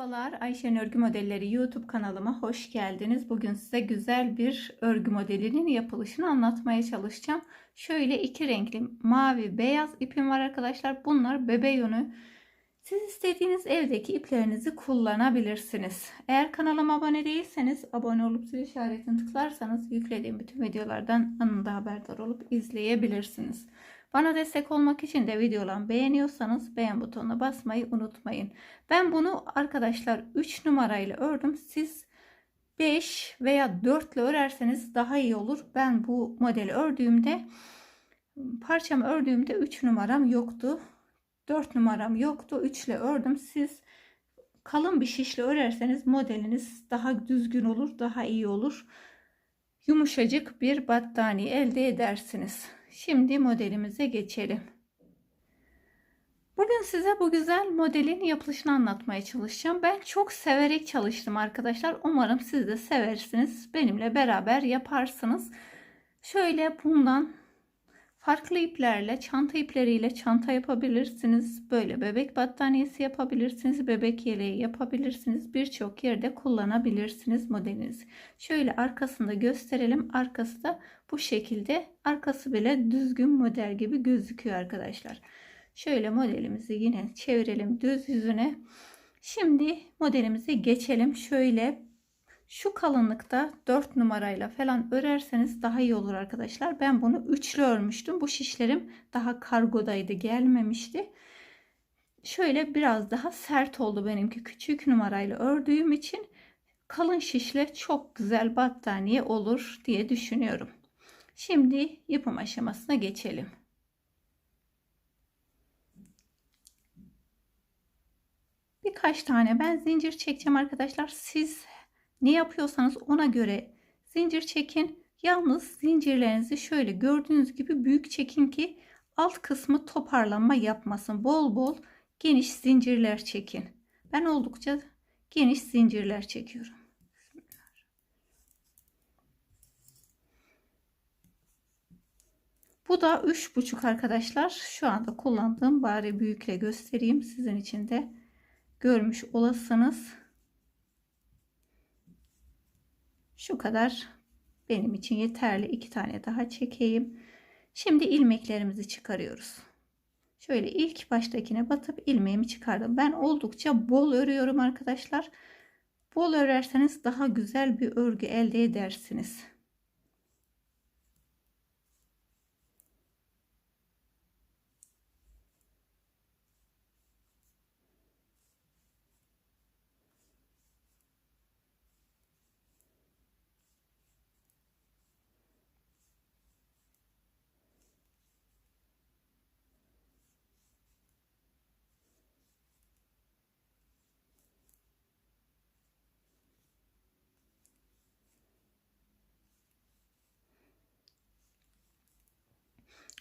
Merhabalar Ayşen Örgü Modelleri YouTube kanalıma hoş geldiniz. Bugün size güzel bir örgü modelinin yapılışını anlatmaya çalışacağım. Şöyle iki renkli mavi beyaz ipim var arkadaşlar. Bunlar bebe yünü. Siz istediğiniz evdeki iplerinizi kullanabilirsiniz. Eğer kanalıma abone değilseniz abone olup zil işaretini tıklarsanız yüklediğim bütün videolardan anında haberdar olup izleyebilirsiniz. Bana destek olmak için de videolarımı beğeniyorsanız beğen butonuna basmayı unutmayın. Ben bunu arkadaşlar 3 numarayla ördüm. Siz 5 veya 4 ile örerseniz daha iyi olur. Ben bu modeli ördüğümde parçamı ördüğümde 3 numaram yoktu. 4 numaram yoktu. 3 ile ördüm. Siz kalın bir şişle örerseniz modeliniz daha düzgün olur, daha iyi olur. Yumuşacık bir battaniye elde edersiniz. Şimdi modelimize geçelim. Bugün size bu güzel modelin yapılışını anlatmaya çalışacağım. Ben çok severek çalıştım arkadaşlar. Umarım siz de seversiniz. Benimle beraber yaparsınız. Şöyle bundan farklı iplerle, çanta ipleriyle çanta yapabilirsiniz. Böyle bebek battaniyesi yapabilirsiniz. Bebek yeleği yapabilirsiniz. Birçok yerde kullanabilirsiniz modelinizi. Şöyle arkasında gösterelim. Arkası da bu şekilde. Arkası bile düzgün model gibi gözüküyor arkadaşlar. Şöyle modelimizi yine çevirelim düz yüzüne. Şimdi modelimize geçelim. Şöyle şu kalınlıkta 4 numarayla falan örerseniz daha iyi olur arkadaşlar. Ben bunu üçlü örmüştüm. Bu şişlerim daha kargodaydı gelmemişti. Şöyle biraz daha sert oldu benimki küçük numarayla ördüğüm için kalın şişle çok güzel battaniye olur diye düşünüyorum. Şimdi yapım aşamasına geçelim. Birkaç tane ben zincir çekeceğim arkadaşlar. Siz ne yapıyorsanız ona göre zincir çekin. Yalnız zincirlerinizi şöyle gördüğünüz gibi büyük çekin ki alt kısmı toparlanma yapmasın. Bol bol geniş zincirler çekin. Ben oldukça geniş zincirler çekiyorum. Bu da üç buçuk arkadaşlar. Şu anda kullandığım bari büyükle göstereyim. Sizin için de görmüş olasınız. Şu kadar benim için yeterli. iki tane daha çekeyim. Şimdi ilmeklerimizi çıkarıyoruz. Şöyle ilk baştakine batıp ilmeğimi çıkardım. Ben oldukça bol örüyorum arkadaşlar. Bol örerseniz daha güzel bir örgü elde edersiniz.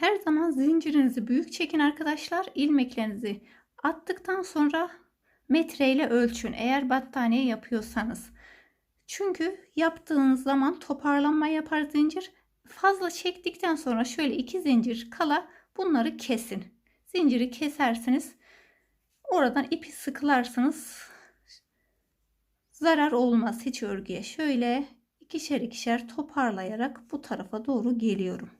Her zaman zincirinizi büyük çekin arkadaşlar. İlmeklerinizi attıktan sonra metreyle ölçün. Eğer battaniye yapıyorsanız. Çünkü yaptığınız zaman toparlanma yapar zincir. Fazla çektikten sonra şöyle iki zincir kala bunları kesin. Zinciri kesersiniz. Oradan ipi sıkılarsınız. Zarar olmaz hiç örgüye. Şöyle ikişer ikişer toparlayarak bu tarafa doğru geliyorum.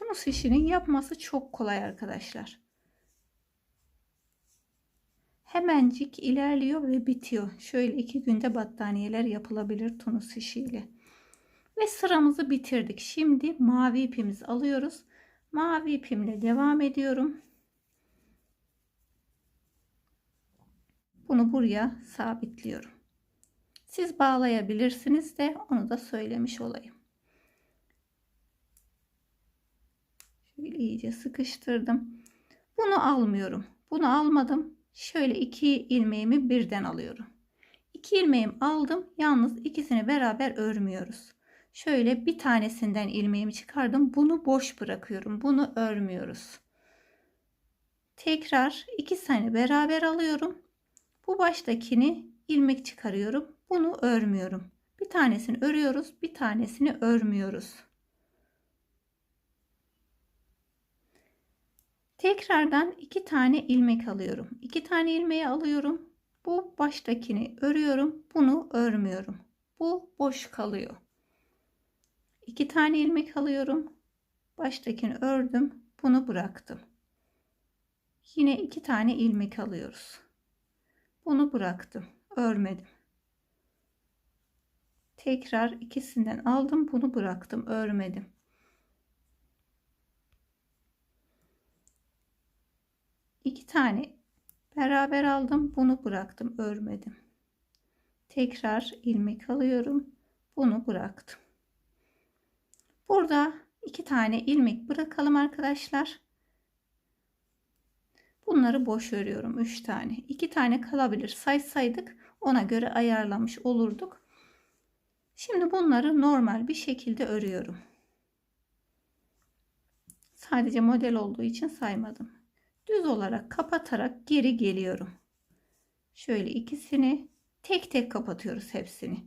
Tunus işinin yapması çok kolay arkadaşlar. Hemencik ilerliyor ve bitiyor. Şöyle iki günde battaniyeler yapılabilir Tunus işiyle. Ve sıramızı bitirdik. Şimdi mavi ipimizi alıyoruz. Mavi ipimle devam ediyorum. Bunu buraya sabitliyorum. Siz bağlayabilirsiniz de onu da söylemiş olayım. Şöyle iyice sıkıştırdım. Bunu almıyorum. Bunu almadım. Şöyle iki ilmeğimi birden alıyorum. İki ilmeğimi aldım. Yalnız ikisini beraber örmüyoruz. Şöyle bir tanesinden ilmeğimi çıkardım. Bunu boş bırakıyorum. Bunu örmüyoruz. Tekrar iki tane beraber alıyorum. Bu baştakini ilmek çıkarıyorum. Bunu örmüyorum. Bir tanesini örüyoruz, bir tanesini örmüyoruz. Tekrardan iki tane ilmek alıyorum. İki tane ilmeği alıyorum. Bu baştakini örüyorum. Bunu örmüyorum. Bu boş kalıyor. İki tane ilmek alıyorum. Baştakini ördüm. Bunu bıraktım. Yine iki tane ilmek alıyoruz. Bunu bıraktım. Örmedim. Tekrar ikisinden aldım. Bunu bıraktım. Örmedim. İki tane beraber aldım. Bunu bıraktım. Örmedim. Tekrar ilmek alıyorum. Bunu bıraktım. Burada iki tane ilmek bırakalım arkadaşlar. Bunları boş örüyorum. 3 tane. 2 tane kalabilir. Saysaydık ona göre ayarlamış olurduk. Şimdi bunları normal bir şekilde örüyorum. Sadece model olduğu için saymadım. Düz olarak kapatarak geri geliyorum. Şöyle ikisini tek tek kapatıyoruz hepsini.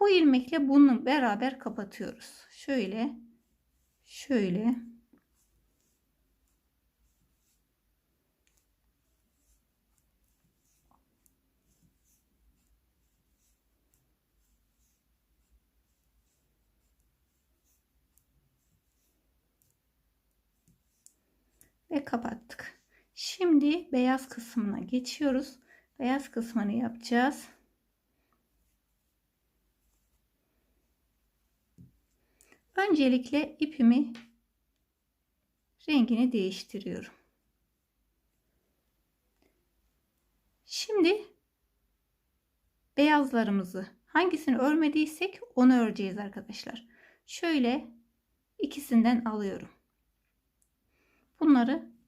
Bu ilmekle bunu beraber kapatıyoruz. Şöyle şöyle ve kapattık. Şimdi beyaz kısmına geçiyoruz. Beyaz kısmını yapacağız. Öncelikle ipimi rengini değiştiriyorum. Şimdi beyazlarımızı hangisini örmediysek onu öreceğiz arkadaşlar. Şöyle ikisinden alıyorum. Bunları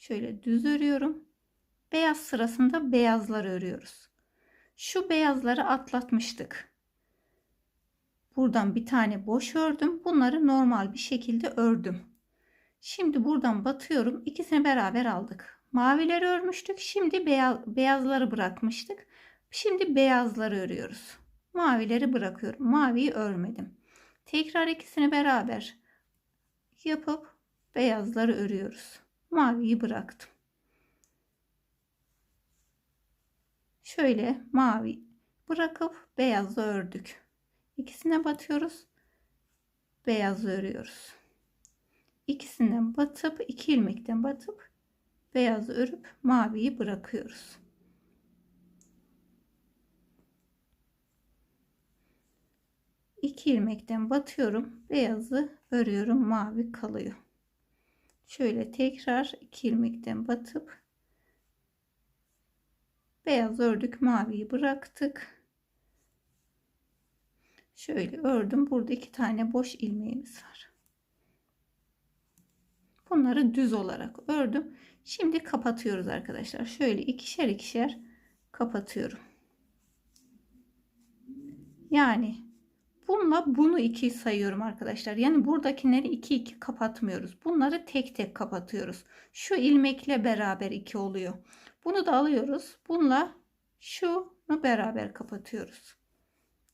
şöyle düz örüyorum. Beyaz sırasında beyazları örüyoruz. Şu beyazları atlatmıştık. Buradan bir tane boş ördüm. Bunları normal bir şekilde ördüm. Şimdi buradan batıyorum. İkisini beraber aldık. Mavileri örmüştük. Şimdi beyaz, beyazları bırakmıştık. Şimdi beyazları örüyoruz. Mavileri bırakıyorum. Maviyi örmedim. Tekrar ikisini beraber yapıp beyazları örüyoruz. Maviyi bıraktım. Şöyle mavi bırakıp beyazı ördük. İkisine batıyoruz. Beyazı örüyoruz. İkisinden batıp iki ilmekten batıp beyazı örüp maviyi bırakıyoruz. İki ilmekten batıyorum. Beyazı örüyorum. Mavi kalıyor. Şöyle tekrar iki ilmekten batıp beyaz ördük. Maviyi bıraktık. Şöyle ördüm. Burada iki tane boş ilmeğimiz var. Bunları düz olarak ördüm. Şimdi kapatıyoruz arkadaşlar. Şöyle ikişer ikişer kapatıyorum. Yani bununla bunu iki sayıyorum arkadaşlar. Yani buradakileri iki iki kapatmıyoruz. Bunları tek tek kapatıyoruz. Şu ilmekle beraber iki oluyor. Bunu da alıyoruz. Bununla şunu beraber kapatıyoruz.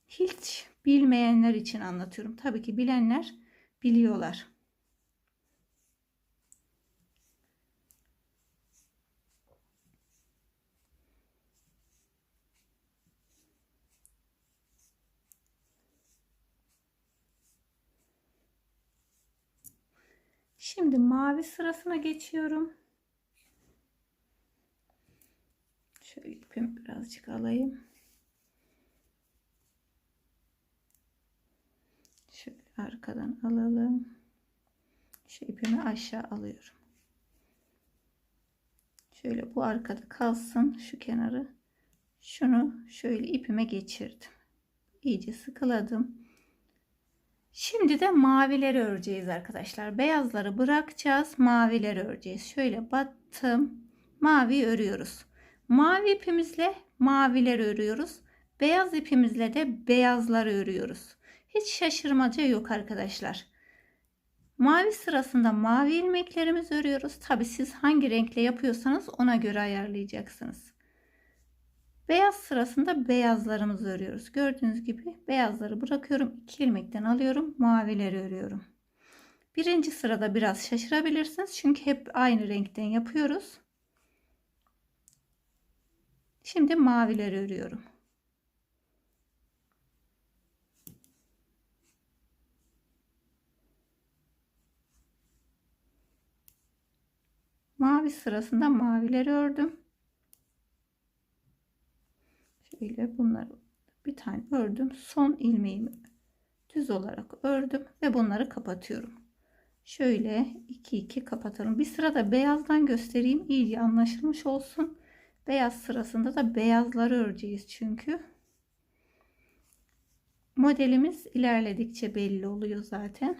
Hiç bilmeyenler için anlatıyorum. Tabii ki bilenler biliyorlar. Şimdi mavi sırasına geçiyorum. Şöyle ipimi birazcık alayım. Şöyle arkadan alalım. Şu ipimi aşağı alıyorum. Şöyle bu arkada kalsın şu kenarı. Şunu şöyle ipime geçirdim. İyice sıkıladım. Şimdi de mavileri öreceğiz arkadaşlar. Beyazları bırakacağız. Mavileri öreceğiz. Şöyle battım. Mavi örüyoruz. Mavi ipimizle mavileri örüyoruz. Beyaz ipimizle de beyazları örüyoruz. Hiç şaşırmaca yok arkadaşlar. Mavi sırasında mavi ilmeklerimizi örüyoruz. Tabi siz hangi renkle yapıyorsanız ona göre ayarlayacaksınız. Beyaz sırasında beyazlarımızı örüyoruz. Gördüğünüz gibi beyazları bırakıyorum. 2 ilmekten alıyorum. Mavileri örüyorum. Birinci sırada biraz şaşırabilirsiniz. Çünkü hep aynı renkten yapıyoruz. Şimdi mavileri örüyorum. Mavi sırasında mavileri ördüm. Şöyle bunları bir tane ördüm. Son ilmeğimi düz olarak ördüm ve bunları kapatıyorum. Şöyle 2 2 kapatalım. Bir sırada beyazdan göstereyim. İyice anlaşılmış olsun. Beyaz sırasında da beyazları öreceğiz çünkü. Modelimiz ilerledikçe belli oluyor zaten.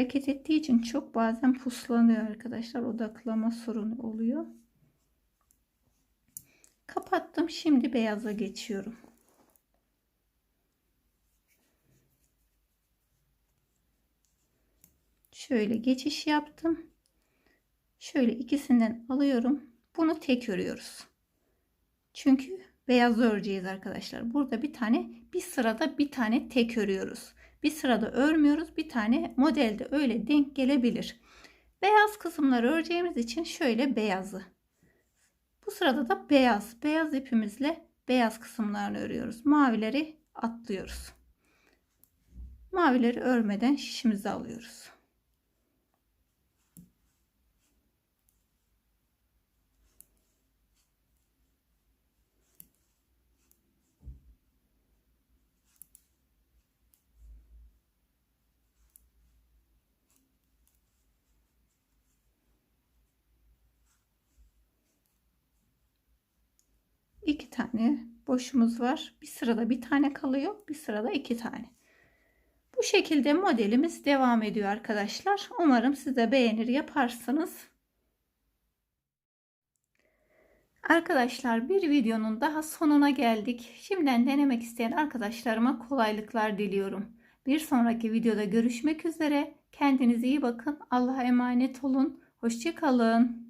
Hareket ettiği için çok bazen puslanıyor arkadaşlar. Odaklama sorunu oluyor. Kapattım. Şimdi beyaza geçiyorum. Şöyle geçiş yaptım. Şöyle ikisinden alıyorum. Bunu tek örüyoruz. Çünkü beyaz öreceğiz arkadaşlar. Burada bir tane bir sırada bir tane tek örüyoruz. Bir sırada örmüyoruz. Bir tane modelde öyle denk gelebilir. Beyaz kısımları öreceğimiz için şöyle beyazı. Bu sırada da beyaz. Beyaz ipimizle beyaz kısımlarını örüyoruz. Mavileri atlıyoruz. Mavileri örmeden şişimizi alıyoruz. İki tane boşumuz var. Bir sırada bir tane kalıyor. Bir sırada iki tane. Bu şekilde modelimiz devam ediyor arkadaşlar. Umarım siz de beğenir yaparsınız. Arkadaşlar bir videonun daha sonuna geldik. Şimdiden denemek isteyen arkadaşlarıma kolaylıklar diliyorum. Bir sonraki videoda görüşmek üzere. Kendinize iyi bakın. Allah'a emanet olun. Hoşçakalın.